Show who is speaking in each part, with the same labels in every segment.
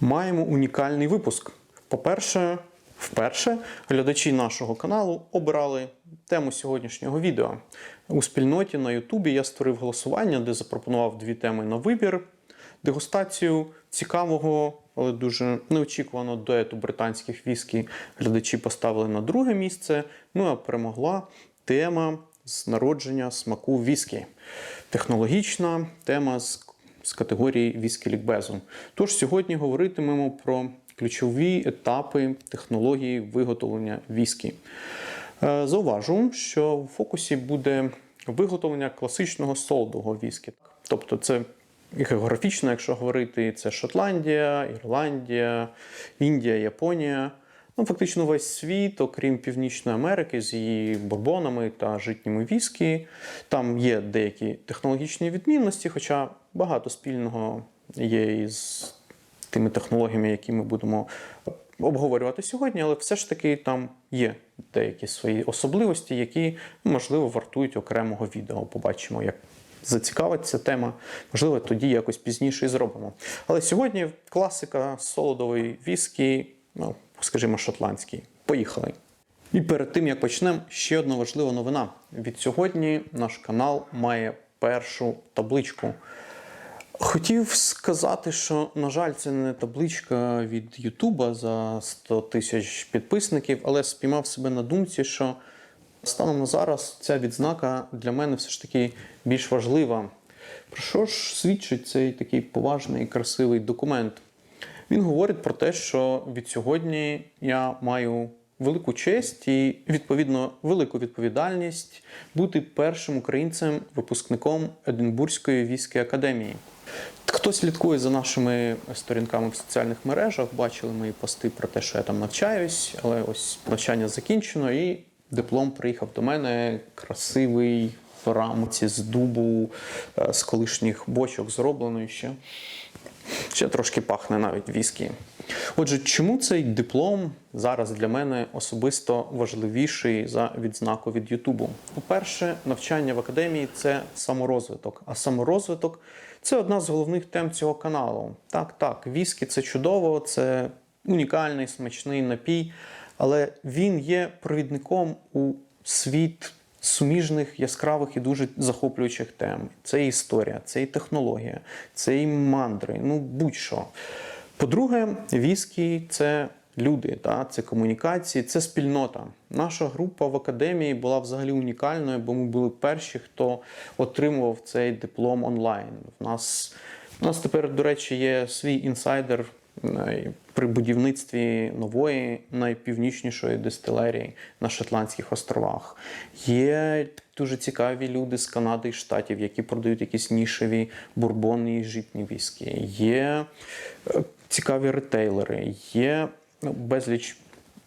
Speaker 1: маємо унікальний випуск. По-перше, вперше глядачі нашого каналу обирали тему сьогоднішнього відео. У спільноті на Ютубі я створив голосування, де запропонував дві теми на вибір: дегустацію цікавого, але дуже неочікувано дуету британських віскі. Глядачі поставили на друге місце. Ну а перемогла тема з народження смаку віскі. Технологічна тема з з категорії віскі лікбезу. Тож сьогодні говоритимемо про ключові етапи технології виготовлення віскі. Е, Зауважу, що в фокусі буде виготовлення класичного солодового віскі. Тобто, це географічно, якщо говорити, це Шотландія, Ірландія, Індія, Японія. Ну, фактично весь світ, окрім Північної Америки, з її бурбонами та житніми віскі. Там є деякі технологічні відмінності, хоча багато спільного є із тими технологіями, які ми будемо обговорювати сьогодні, але все ж таки там є деякі свої особливості, які можливо вартують окремого відео. Побачимо, як зацікавить ця тема. Можливо, тоді якось пізніше і зробимо. Але сьогодні класика солодової віскі, ну скажімо, шотландський. Поїхали. І перед тим як почнемо, ще одна важлива новина. Від сьогодні наш канал має першу табличку. Хотів сказати, що, на жаль, це не табличка від Ютуба за 100 тисяч підписників, але спіймав себе на думці, що станом на зараз ця відзнака для мене все ж таки більш важлива. Про що ж свідчить цей такий поважний і красивий документ? Він говорить про те, що від сьогодні я маю велику честь і, відповідно, велику відповідальність бути першим українцем, випускником Единбурзької військової академії. Хто слідкує за нашими сторінками в соціальних мережах, бачили мої пости про те, що я там навчаюсь, але ось навчання закінчено, і диплом приїхав до мене красивий в рамці з дубу, е, з колишніх бочок зробленої ще. Ще трошки пахне навіть віскі. Отже, чому цей диплом зараз для мене особисто важливіший за відзнаку від Ютубу? По-перше, навчання в академії це саморозвиток, а саморозвиток це одна з головних тем цього каналу. Так, так, віскі це чудово, це унікальний смачний напій, але він є провідником у світ суміжних, яскравих і дуже захоплюючих тем. Це і історія, це і технологія, це і мандри, ну будь-що. По-друге, віскі це люди, та, це комунікації, це спільнота. Наша група в академії була взагалі унікальною, бо ми були перші, хто отримував цей диплом онлайн. У нас, у нас тепер, до речі, є свій інсайдер при будівництві нової найпівнічнішої дистилерії на Шотландських островах. Є дуже цікаві люди з Канади і Штатів, які продають якісь нішеві бурбонні і житні віскі. Є е, цікаві ретейлери, є ну, безліч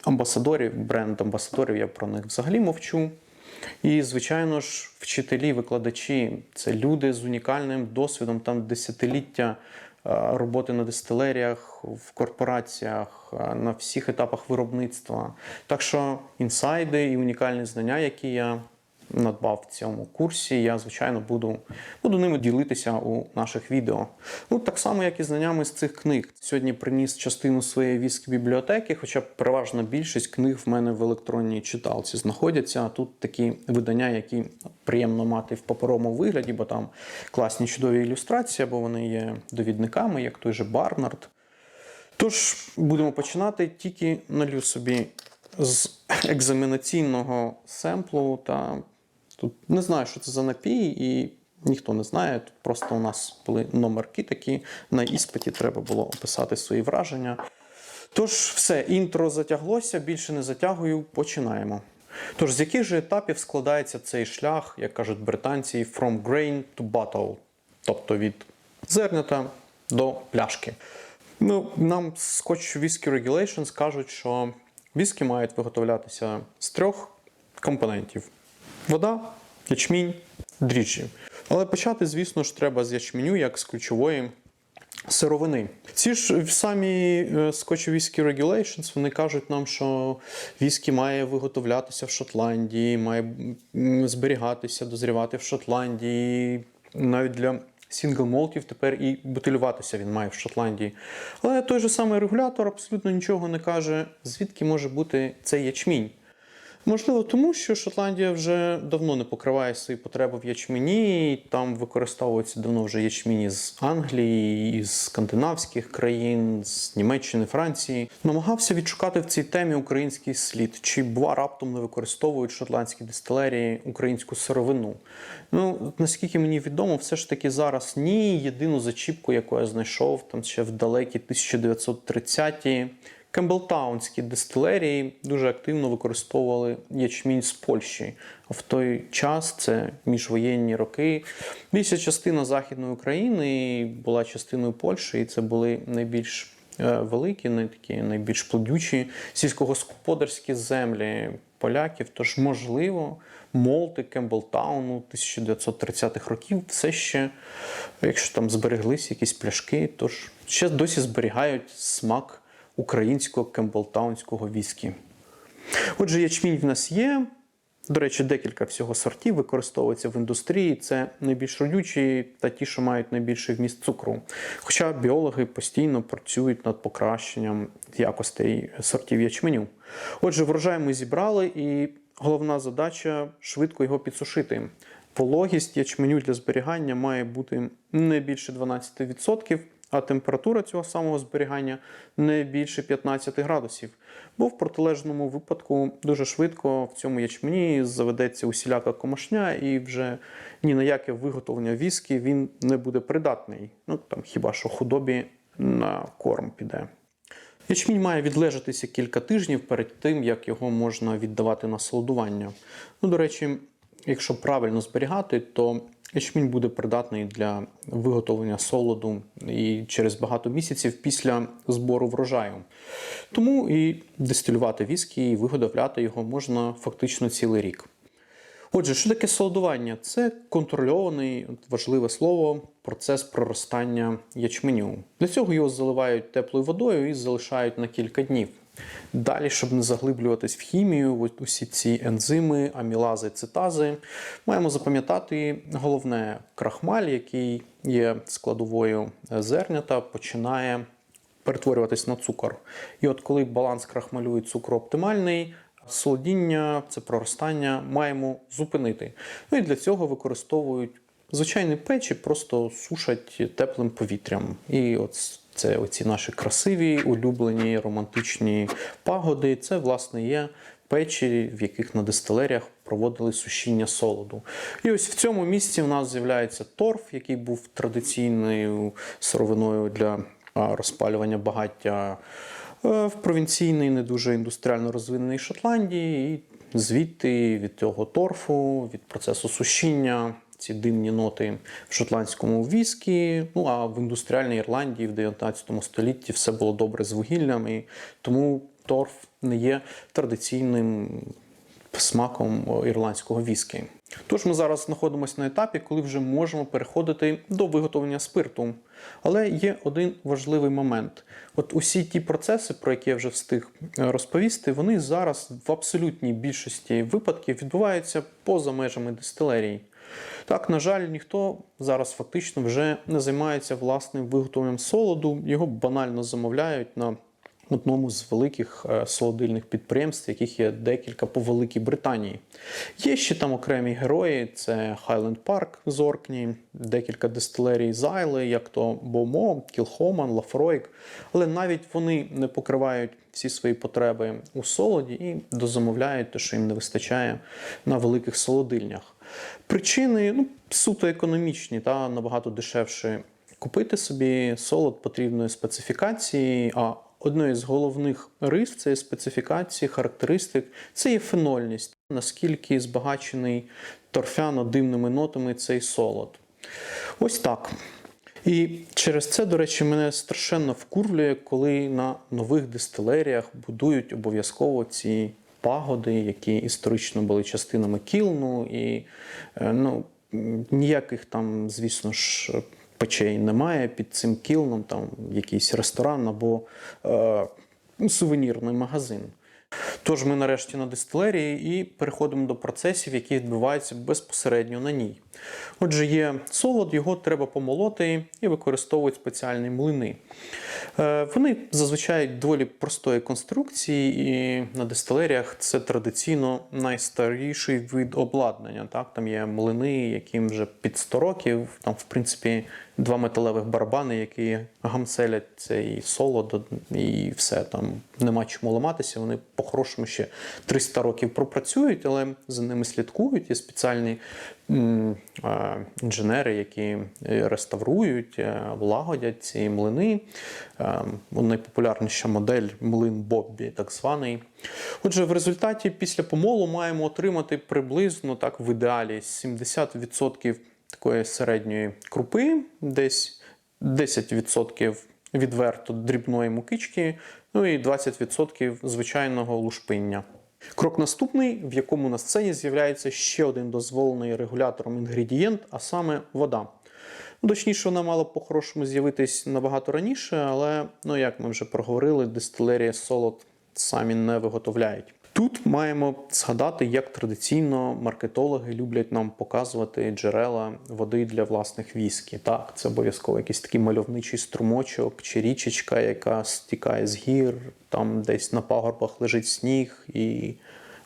Speaker 1: амбасадорів, бренд-амбасадорів, я про них взагалі мовчу. І, звичайно ж, вчителі, викладачі це люди з унікальним досвідом, там десятиліття е, роботи на дистилеріях, в корпораціях, е, на всіх етапах виробництва. Так що інсайди і унікальні знання, які я надбав в цьому курсі, я, звичайно, буду, буду ними ділитися у наших відео. Ну, так само, як і знаннями з цих книг. Сьогодні приніс частину своєї віскі бібліотеки, хоча переважна більшість книг в мене в електронній читалці знаходяться. Тут такі видання, які приємно мати в паперовому вигляді, бо там класні чудові ілюстрації, бо вони є довідниками, як той же Барнард. Тож будемо починати. Тільки налью собі з екзаменаційного семплу. Та тут не знаю, що це за напій, і ніхто не знає. Тут просто у нас були номерки такі. На іспиті треба було описати свої враження. Тож, все, інтро затяглося, більше не затягую, починаємо. Тож, з яких же етапів складається цей шлях, як кажуть британці, from grain to bottle, тобто від зернята до пляшки. Ну, нам Scotch Whisky Regulations кажуть, що віскі мають виготовлятися з трьох компонентів: вода, ячмінь, дріжджі. Але почати, звісно ж, треба з ячменю як з ключової сировини. Ці ж самі е, Scotch Whisky Regulations вони кажуть нам, що віскі має виготовлятися в Шотландії, має зберігатися, дозрівати в Шотландії. Навіть для сінгл-молтів тепер і бутилюватися він має в Шотландії. Але той же самий регулятор абсолютно нічого не каже, звідки може бути цей ячмінь. Можливо, тому що Шотландія вже давно не покриває свої потреби в ячмені. і Там використовуються давно вже ячміні з Англії, із скандинавських країн, з Німеччини, Франції. Намагався відшукати в цій темі український слід, чи бува раптом не використовують шотландські дистилерії українську сировину. Ну наскільки мені відомо, все ж таки зараз ні. Єдину зачіпку, яку я знайшов там ще в далекі 1930-ті. Кемблтаунські дистилерії дуже активно використовували ячмінь з Польщі. В той час, це міжвоєнні роки, більша частина Західної України була частиною Польщі, і це були найбільш е, великі, такі найбільш плодючі сільськогосподарські землі поляків. Тож, можливо, молти Кемблтауну 1930-х років все ще, якщо там збереглися якісь пляшки, тож ще досі зберігають смак українського кемблтаунського віскі. Отже, ячмінь в нас є. До речі, декілька всього сортів використовується в індустрії. Це найбільш родючі та ті, що мають найбільший вміст цукру. Хоча біологи постійно працюють над покращенням якостей сортів ячменю. Отже, врожай ми зібрали, і головна задача швидко його підсушити. Вологість ячменю для зберігання має бути не більше 12%, а температура цього самого зберігання не більше 15 градусів. Бо в протилежному випадку дуже швидко в цьому ячмені заведеться усіляка комашня, і вже ні на яке виготовлення віскі він не буде придатний. Ну там хіба що худобі на корм піде. Ячмінь має відлежатися кілька тижнів перед тим, як його можна віддавати на солодування. Ну, до речі, якщо правильно зберігати, то ячмінь буде придатний для виготовлення солоду і через багато місяців після збору врожаю. Тому і дистилювати віскі і виготовляти його можна фактично цілий рік. Отже, що таке солодування? Це контрольований, важливе слово, процес проростання ячменю. Для цього його заливають теплою водою і залишають на кілька днів. Далі, щоб не заглиблюватись в хімію, усі ці ензими, амілази, цитази, маємо запам'ятати головне крахмаль, який є складовою зернята, починає перетворюватись на цукор. І от коли баланс крахмалю і цукру оптимальний, солодіння, це проростання маємо зупинити. Ну і для цього використовують звичайні печі, просто сушать теплим повітрям. І от це оці наші красиві, улюблені, романтичні пагоди. Це, власне, є печі, в яких на дистилеріях проводили сушіння солоду. І ось в цьому місці в нас з'являється торф, який був традиційною сировиною для розпалювання багаття е, в провінційній, не дуже індустріально розвиненій Шотландії. І звідти від цього торфу, від процесу сушіння, ці димні ноти в шотландському віскі. Ну а в індустріальній Ірландії в 19 столітті все було добре з вугіллям, і тому торф не є традиційним смаком ірландського віскі. Тож ми зараз знаходимося на етапі, коли вже можемо переходити до виготовлення спирту. Але є один важливий момент: от усі ті процеси, про які я вже встиг е, розповісти, вони зараз в абсолютній більшості випадків відбуваються поза межами дистилерії. Так, на жаль, ніхто зараз фактично вже не займається власним виготовленням солоду, його банально замовляють на одному з великих е, солодильних підприємств, яких є декілька по Великій Британії. Є ще там окремі герої: це Highland Park з Оркні, декілька дистилерій з Айли, як то Бомо, Кілхоман, Лафройк. Але навіть вони не покривають всі свої потреби у солоді і дозамовляють те, що їм не вистачає на великих солодильнях. Причини ну, суто економічні та набагато дешевше купити собі солод потрібної специфікації. А одною з головних рис цієї специфікації, характеристик це є фенольність, наскільки збагачений торфяно-димними нотами цей солод. Ось так. І через це, до речі, мене страшенно вкурвлює, коли на нових дистилеріях будують обов'язково ці пагоди, які історично були частинами кілну, і е, ну, ніяких там, звісно ж, печей немає під цим кілном, там якийсь ресторан або е, сувенірний магазин. Тож ми нарешті на дистилерії і переходимо до процесів, які відбуваються безпосередньо на ній. Отже, є солод, його треба помолоти і використовують спеціальні млини. Е, Вони зазвичай доволі простої конструкції, і на дистилеріях це традиційно найстаріший вид обладнання. Так? Там є млини, яким вже під 100 років. Там, в принципі, два металевих барабани, які гамселять цей солод, і все. Там нема чому ламатися. Вони по-хорошому ще 300 років пропрацюють, але за ними слідкують. Є спеціальні інженери, які реставрують, е, лагодять ці млини. Е, Найпопулярніша модель млин Боббі, так званий. Отже, в результаті після помолу маємо отримати приблизно так в ідеалі 70% такої середньої крупи, десь 10% відверто дрібної мукички, ну і 20% звичайного лушпиння. Крок наступний, в якому на сцені з'являється ще один дозволений регулятором інгредієнт, а саме вода. Ну, Точніше, вона мала по-хорошому з'явитись набагато раніше, але, ну як ми вже проговорили, дистилерія солод самі не виготовляють. Тут маємо згадати, як традиційно маркетологи люблять нам показувати джерела води для власних віскі. Так, це обов'язково якийсь такий мальовничий струмочок чи річечка, яка стікає з гір, там десь на пагорбах лежить сніг, і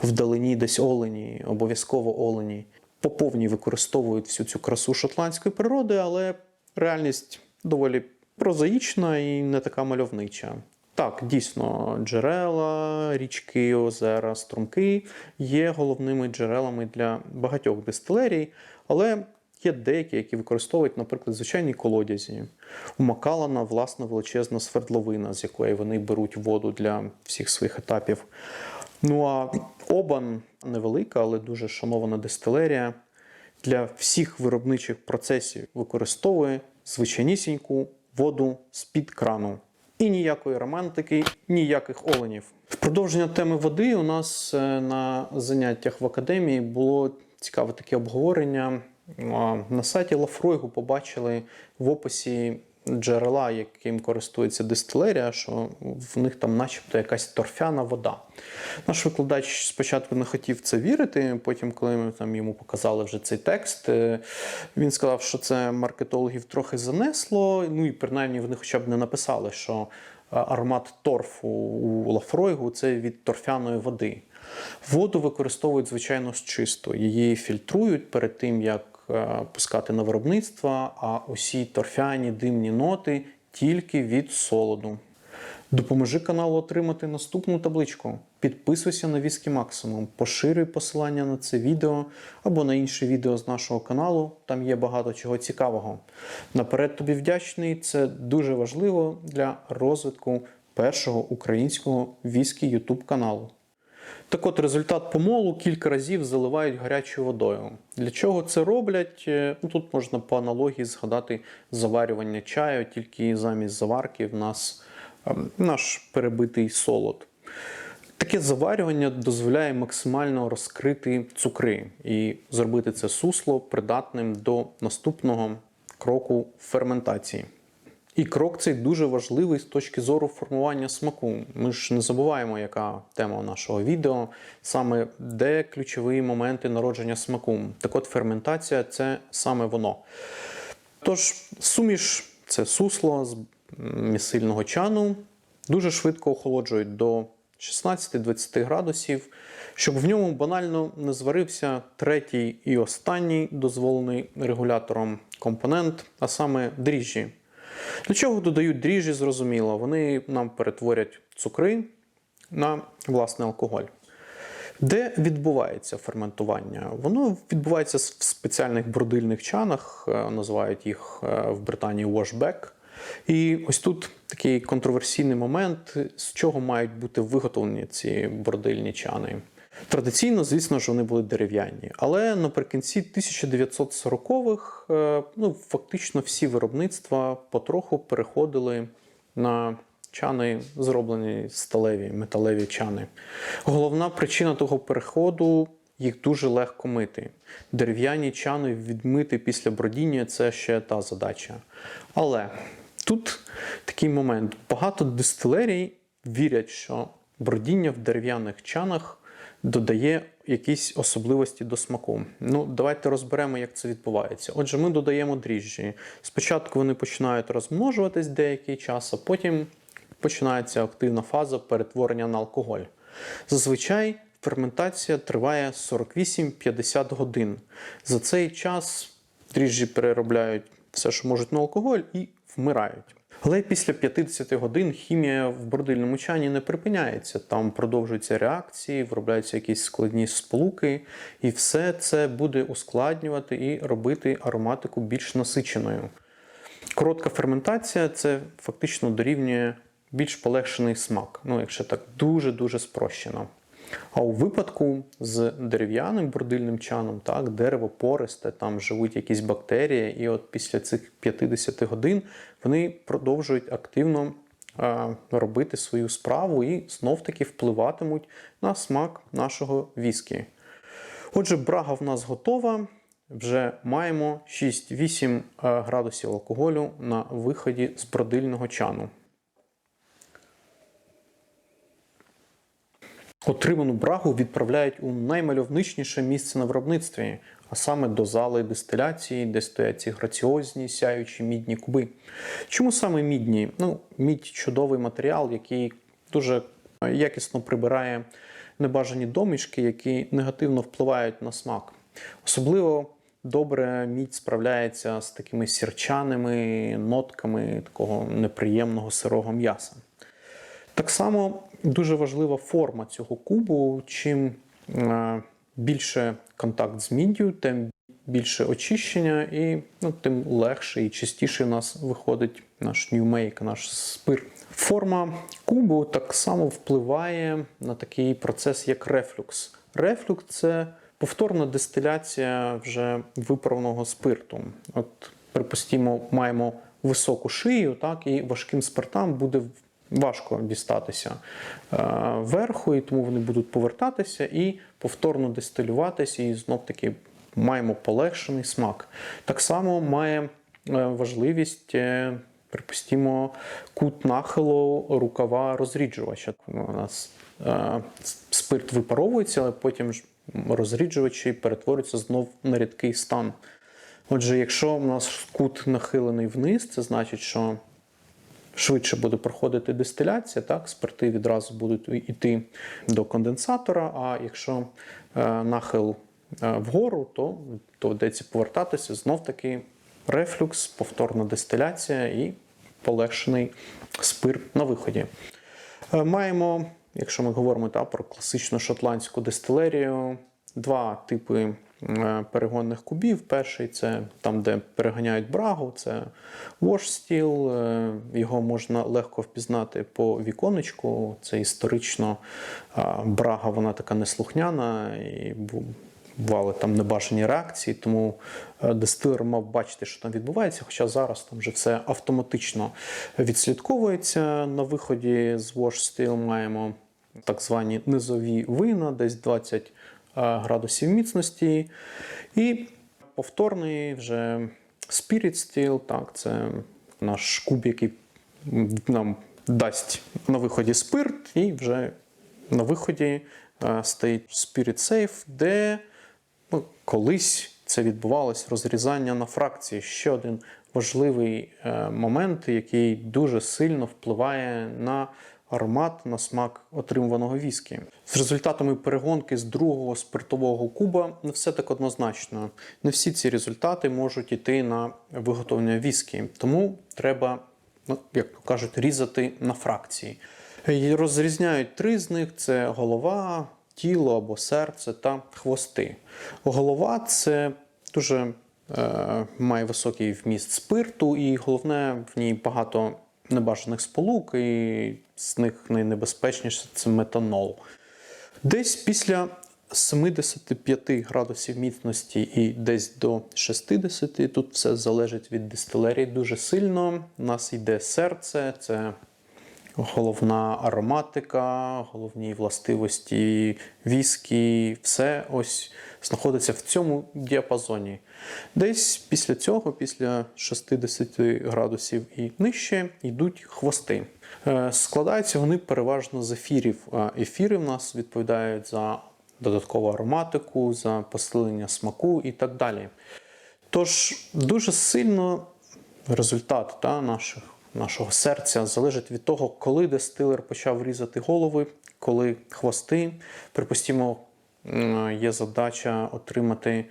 Speaker 1: вдалині десь олені, обов'язково олені. По повній використовують всю цю красу шотландської природи, але реальність доволі прозаїчна і не така мальовнича. Так, дійсно, джерела, річки, озера, струмки є головними джерелами для багатьох дистилерій, але є деякі, які використовують, наприклад, звичайні колодязі. У Макалана власна величезна свердловина, з якої вони беруть воду для всіх своїх етапів. Ну а Обан невелика, але дуже шанована дистилерія для всіх виробничих процесів використовує звичайнісіньку воду з-під крану. І ніякої романтики, ніяких оленів. В продовження теми води у нас е, на заняттях в академії було цікаве таке обговорення. На сайті Лафройгу побачили в описі джерела, яким користується дистилерія, що в них там, начебто, якась торфяна вода. Наш викладач спочатку не хотів це вірити. Потім, коли ми там йому показали вже цей текст, е, він сказав, що це маркетологів трохи занесло. Ну і принаймні вони хоча б не написали, що е, аромат торфу у Лафройгу це від торфяної води. Воду використовують, звичайно, з чисто. Її фільтрують перед тим, як пускати на виробництво, а усі торфяні димні ноти тільки від солоду. Допоможи каналу отримати наступну табличку. Підписуйся на Віскі Максимум, поширюй посилання на це відео або на інші відео з нашого каналу. Там є багато чого цікавого. Наперед тобі вдячний. Це дуже важливо для розвитку першого українського віскі YouTube каналу. Так от результат помолу кілька разів заливають гарячою водою. Для чого це роблять? Е, Ну, тут можна по аналогії згадати заварювання чаю, тільки замість заварки в нас ем, наш перебитий солод. Таке заварювання дозволяє максимально розкрити цукри і зробити це сусло придатним до наступного кроку ферментації. І крок цей дуже важливий з точки зору формування смаку. Ми ж не забуваємо, яка тема нашого відео, саме де ключові моменти народження смаку. Так от ферментація це саме воно. Тож, суміш це сусло з місильного чану, дуже швидко охолоджують до 16-20 градусів, щоб в ньому банально не зварився третій і останній дозволений регулятором компонент, а саме дріжджі. Для чого додають дріжджі, зрозуміло, вони нам перетворять цукри на власний алкоголь. Де відбувається ферментування? Воно відбувається в спеціальних бродильних чанах, е, називають їх е, в Британії washback. І ось тут такий контроверсійний момент, з чого мають бути виготовлені ці бродильні чани. Традиційно, звісно ж, вони були дерев'яні, але наприкінці 1940-х е, ну, фактично всі виробництва потроху переходили на чани, зроблені сталеві, металеві чани. Головна причина того переходу їх дуже легко мити. Дерев'яні чани відмити після бродіння це ще та задача. Але тут такий момент: багато дистилерій вірять, що бродіння в дерев'яних чанах додає якісь особливості до смаку. Ну, давайте розберемо, як це відбувається. Отже, ми додаємо дріжджі. Спочатку вони починають розмножуватись деякий час, а потім починається активна фаза перетворення на алкоголь. Зазвичай ферментація триває 48-50 годин. За цей час дріжджі переробляють все, що можуть на алкоголь, і вмирають. Але після 50 годин хімія в бродильному чані не припиняється. Там продовжуються реакції, виробляються якісь складні сполуки, і все це буде ускладнювати і робити ароматику більш насиченою. Коротка ферментація це фактично дорівнює більш полегшений смак, ну якщо так дуже-дуже спрощено. А у випадку з дерев'яним бродильним чаном, так, дерево пористе, там живуть якісь бактерії, і от після цих 50 годин вони продовжують активно е, робити свою справу і знов-таки впливатимуть на смак нашого віскі. Отже, брага в нас готова. Вже маємо 6-8 градусів алкоголю на виході з бродильного чану. Отриману брагу відправляють у наймальовничніше місце на виробництві, а саме до зали дистиляції, де стоять ці граціозні сяючі мідні куби. Чому саме мідні? Ну, мідь чудовий матеріал, який дуже якісно прибирає небажані домішки, які негативно впливають на смак. Особливо добре мідь справляється з такими сірчаними нотками такого неприємного сирого м'яса. Так само дуже важлива форма цього кубу. Чим е, більше контакт з міддю, тим більше очищення, і ну, тим легше і чистіше у нас виходить наш ньюмейк, наш спирт. Форма кубу так само впливає на такий процес, як рефлюкс. Рефлюкс це повторна дистиляція вже виправного спирту. От, припустімо, маємо високу шию, так, і важким спиртам буде важко дістатися е, верху, і тому вони будуть повертатися і повторно дистилюватися, і знов-таки маємо полегшений смак. Так само має е, важливість. е, Припустімо, кут нахилу рукава розріджувача. У нас е, спирт випаровується, але потім ж розріджувачі перетворюються знов на рідкий стан. Отже, якщо у нас кут нахилений вниз, це значить, що швидше буде проходити дистиляція, так, спирти відразу будуть йти до конденсатора. А якщо е, нахил е, вгору, то доведеться повертатися знов-таки рефлюкс, повторна дистиляція і полегшений спирт на виході. Е, маємо, якщо ми говоримо та, про класичну шотландську дистилерію, два типи перегонних кубів. Перший це там, де переганяють брагу, це steel. Е, Його можна легко впізнати по віконечку. Це історично е, брага, вона така неслухняна. і Бували там небажані реакції, тому е, дистилер мав бачити, що там відбувається. Хоча зараз там вже все автоматично відслідковується. На виході з Wash Steel маємо так звані низові вина, десь 20 е, градусів міцності. І повторний вже Spirit Steel, так, це наш куб, який нам дасть на виході спирт, і вже на виході е, стоїть Spirit Safe, де ну, колись це відбувалось розрізання на фракції. Ще один важливий е, момент, який дуже сильно впливає на аромат, на смак отримуваного віскі. З результатами перегонки з другого спиртового куба не все так однозначно. Не всі ці результати можуть йти на виготовлення віскі, тому треба, ну, як кажуть, різати на фракції. І Розрізняють три з них: це голова, тіло або серце та хвости. Голова це дуже е, має високий вміст спирту, і головне, в ній багато небажаних сполук, і з них найнебезпечніше це метанол. Десь після 75 градусів міцності і десь до 60, тут все залежить від дистилерії дуже сильно. У нас йде серце, це головна ароматика, головні властивості віскі, все ось знаходиться в цьому діапазоні. Десь після цього, після 60 градусів і нижче, йдуть хвости. Е, Складаються вони переважно з ефірів. Ефіри в нас відповідають за додаткову ароматику, за посилення смаку і так далі. Тож дуже сильно результат та, наших, нашого серця залежить від того, коли дистилер почав різати голови, коли хвости. Припустімо, м, є задача отримати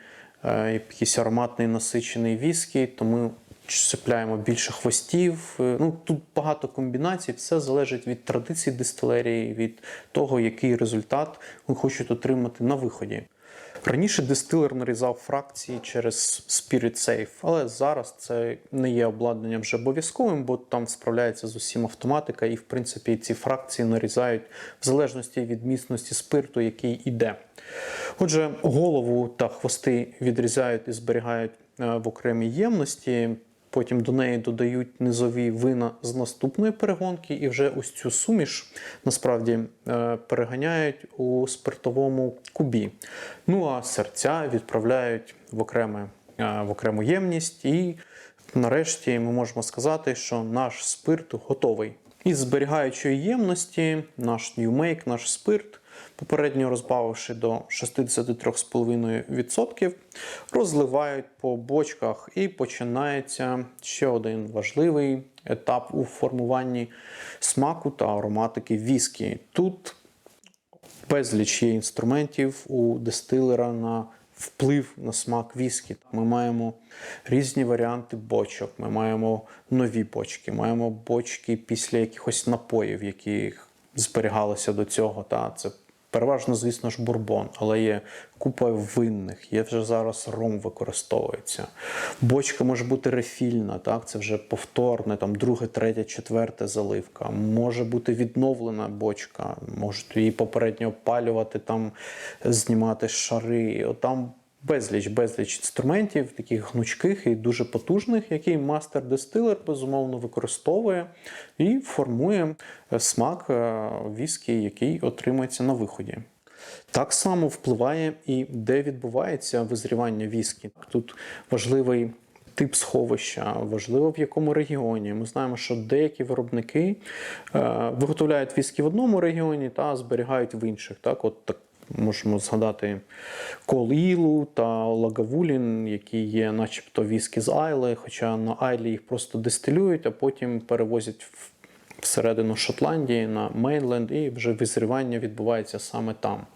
Speaker 1: е, якийсь ароматний насичений віскі, то ми чіпляємо більше хвостів. Е, Ну, тут багато комбінацій, все залежить від традицій дистилерії, від того, який результат ви хочуть отримати на виході. Раніше дистилер нарізав фракції через Spirit Safe, але зараз це не є обладнанням вже обов'язковим, бо там справляється з усім автоматика, і в принципі ці фракції нарізають в залежності від міцності спирту, який іде. Отже, голову та хвости відрізають і зберігають е, в окремій ємності. Потім до неї додають низові вина з наступної перегонки, і вже ось цю суміш насправді е, переганяють у спиртовому кубі. Ну а серця відправляють в, окреме, е, в окрему ємність, і нарешті ми можемо сказати, що наш спирт готовий. Із зберігаючої ємності наш Make, наш спирт, попередньо розбавивши до 63,5%, розливають по бочках і починається ще один важливий етап у формуванні смаку та ароматики віскі. Тут безліч є інструментів у дистилера на вплив на смак віскі. Ми маємо різні варіанти бочок, ми маємо нові бочки, маємо бочки після якихось напоїв, які зберігалися до цього. Та це переважно, звісно ж, бурбон, але є купа винних, є вже зараз ром використовується. Бочка може бути рефільна, так це вже повторне, там друге, третє, четверте заливка. Може бути відновлена бочка, можуть її попередньо опалювати, там знімати шари. Там безліч, безліч інструментів, таких гнучких і дуже потужних, які мастер-дистилер безумовно використовує і формує е, смак е, віскі, який отримується на виході. Так само впливає і де відбувається визрівання віскі. Тут важливий тип сховища, важливо в якому регіоні. Ми знаємо, що деякі виробники е, виготовляють віскі в одному регіоні та зберігають в інших. Так, от так. Можемо згадати Колілу та Лагавулін, які є, начебто, віскі з Айли, хоча на Айлі їх просто дистилюють, а потім перевозять всередину Шотландії на Мейнленд, і вже визрівання відбувається саме там.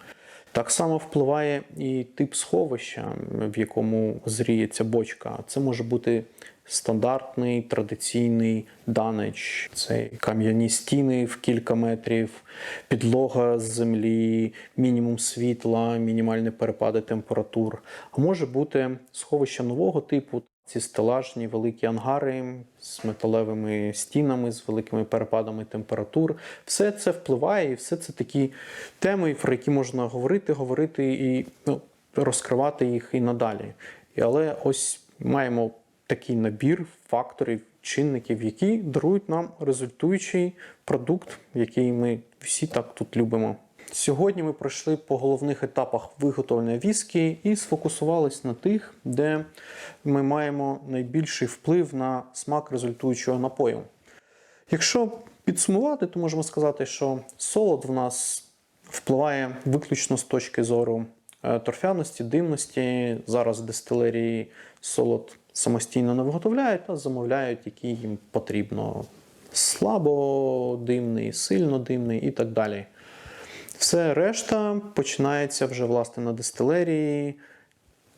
Speaker 1: Так само впливає і тип сховища, в якому зріється бочка. Це може бути стандартний традиційний данич. Це кам'яні стіни в кілька метрів, підлога з землі, мінімум світла, мінімальні перепади температур. А може бути сховище нового типу. Ці стелажні великі ангари з металевими стінами, з великими перепадами температур. Все це впливає, і все це такі теми, про які можна говорити, говорити і ну, розкривати їх і надалі. Але ось маємо такий набір факторів, чинників, які дарують нам результуючий продукт, який ми всі так тут любимо. Сьогодні ми пройшли по головних етапах виготовлення віскі і сфокусувались на тих, де ми маємо найбільший вплив на смак результуючого напою. Якщо підсумувати, то можемо сказати, що солод в нас впливає виключно з точки зору е, торфяності, димності. Зараз дистилерії солод самостійно не виготовляють, а замовляють, який їм потрібно. Слабо димний, сильно димний і так далі. Все решта починається вже власне на дистилерії,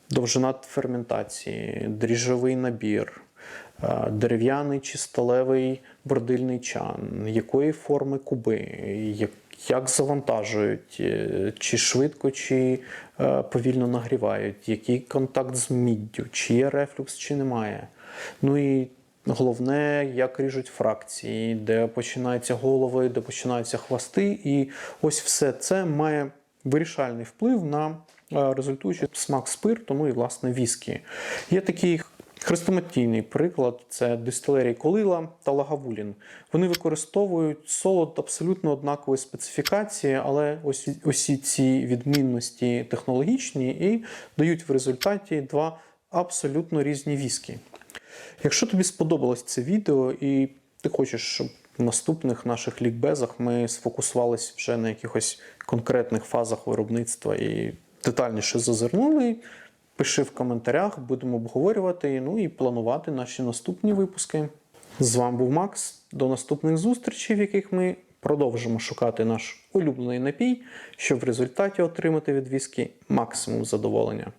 Speaker 1: довжина ферментації, дріжджовий набір, е, дерев'яний чи сталевий бродильний чан, якої форми куби, як, завантажують, е, чи швидко, чи е, повільно нагрівають, який контакт з міддю, чи є рефлюкс, чи немає. Ну і Головне, як ріжуть фракції, де починаються голови, де починаються хвости. І ось все це має вирішальний вплив на е, результуючий смак спирту, ну і власне віскі. Є такий Хрестоматійний приклад це дистилерії Колила та Лагавулін. Вони використовують солод абсолютно однакової специфікації, але ось усі ці відмінності технологічні і дають в результаті два абсолютно різні віскі. Якщо тобі сподобалось це відео і ти хочеш, щоб в наступних наших лікбезах ми сфокусувалися вже на якихось конкретних фазах виробництва і детальніше зазирнули, пиши в коментарях, будемо обговорювати ну і планувати наші наступні випуски. З вами був Макс. До наступних зустрічей, в яких ми продовжимо шукати наш улюблений напій, щоб в результаті отримати від віскі максимум задоволення.